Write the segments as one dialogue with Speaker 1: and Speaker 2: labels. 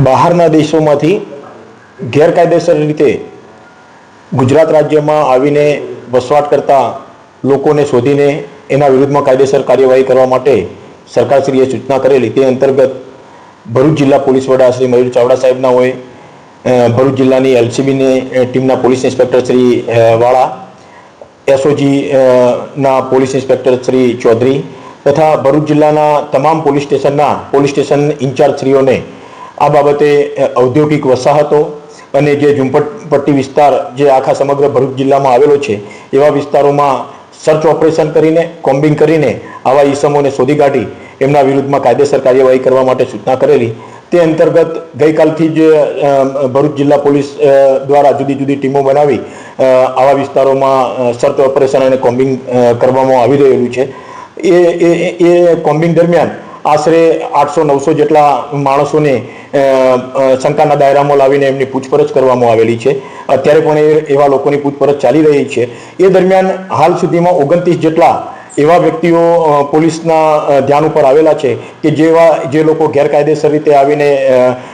Speaker 1: બહારના દેશોમાંથી ગેરકાયદેસર રીતે ગુજરાત રાજ્યમાં આવીને વસવાટ કરતા લોકોને શોધીને એના વિરુદ્ધમાં કાયદેસર કાર્યવાહી કરવા માટે સરકારશ્રીએ સૂચના કરેલી તે અંતર્ગત ભરૂચ જિલ્લા પોલીસ વડા શ્રી મયુર ચાવડા સાહેબના હોય ભરૂચ જિલ્લાની એલસીબીની ટીમના પોલીસ ઇન્સ્પેક્ટર શ્રી વાળા, એસઓજી ના પોલીસ ઇન્સ્પેક્ટર શ્રી ચૌધરી તથા ભરૂચ જિલ્લાના તમામ પોલીસ સ્ટેશનના પોલીસ સ્ટેશન ઇન્ચાર્જશ્રીઓને આ બાબતે ઔદ્યોગિક વસાહતો અને જે ઝુંપટપટ્ટી વિસ્તાર જે આખા સમગ્ર ભરૂચ જિલ્લામાં આવેલો છે, એવા વિસ્તારોમાં સર્ચ ઓપરેશન કરીને કોમ્બિંગ કરીને આવા ઈસમોને શોધી કાઢી એમના વિરુદ્ધમાં કાયદેસર કાર્યવાહી કરવા માટે સૂચના કરેલી. તે અંતર્ગત ગઈકાલથી જ ભરૂચ જિલ્લા પોલીસ દ્વારા જુદી જુદી ટીમો બનાવી આવા વિસ્તારોમાં સર્ચ ઓપરેશન અને કોમ્બિંગ કરવામાં આવી રહેલું છે. એ એ કોમ્બિંગ દરમિયાન આશરે આઠસો નવસો જેટલા માણસોને શંકાના દાયરામાં લાવીને એમની પૂછપરછ કરવામાં આવેલી છે. અત્યારે પણ એવા લોકોની પૂછપરછ ચાલી રહી છે. એ દરમિયાન હાલ સુધીમાં ઓગણત્રીસ જેટલા એવા વ્યક્તિઓ પોલીસના ધ્યાન ઉપર આવેલા છે કે જેવા, જે લોકો ગેરકાયદેસર રીતે આવીને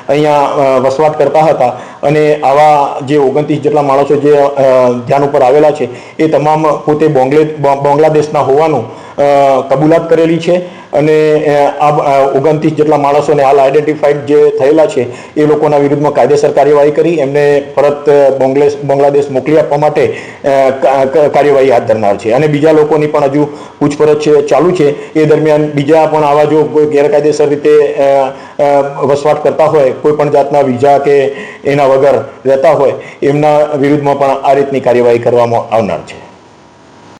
Speaker 1: અહીંયા વસવાટ કરતા હતા અને આવા જે ઓગણત્રીસ જેટલા માણસો જે ધ્યાન ઉપર આવેલા છે એ તમામ પોતે બોંગ્લે બાંગ્લાદેશના હોવાનું કબૂલાત કરેલી છે અને આ ઓગણત્રીસ જેટલા માણસોને હાલ આઈડેન્ટિફાઈડ જે થયેલા છે, એ લોકોના વિરુદ્ધમાં કાયદેસર કાર્યવાહી કરી, એમને પરત બોંગ્લેશ બાંગ્લાદેશ મોકલી આપવા માટે કાર્યવાહી હાથ ધરનાર છે. અને બીજા લોકોની પણ હજુ પૂછપરછ છે- ચાલુ છે. એ દરમિયાન બીજા પણ આવા જો કોઈ ગેરકાયદેસર રીતે વસવાટ કરતા હોય, કોઈ પણ જાતના વિઝા કે એના વગર રહેતા હોય, એમના વિરુદ્ધમાં પણ આ રીતની કાર્યવાહી કરવામાં આવનાર છે.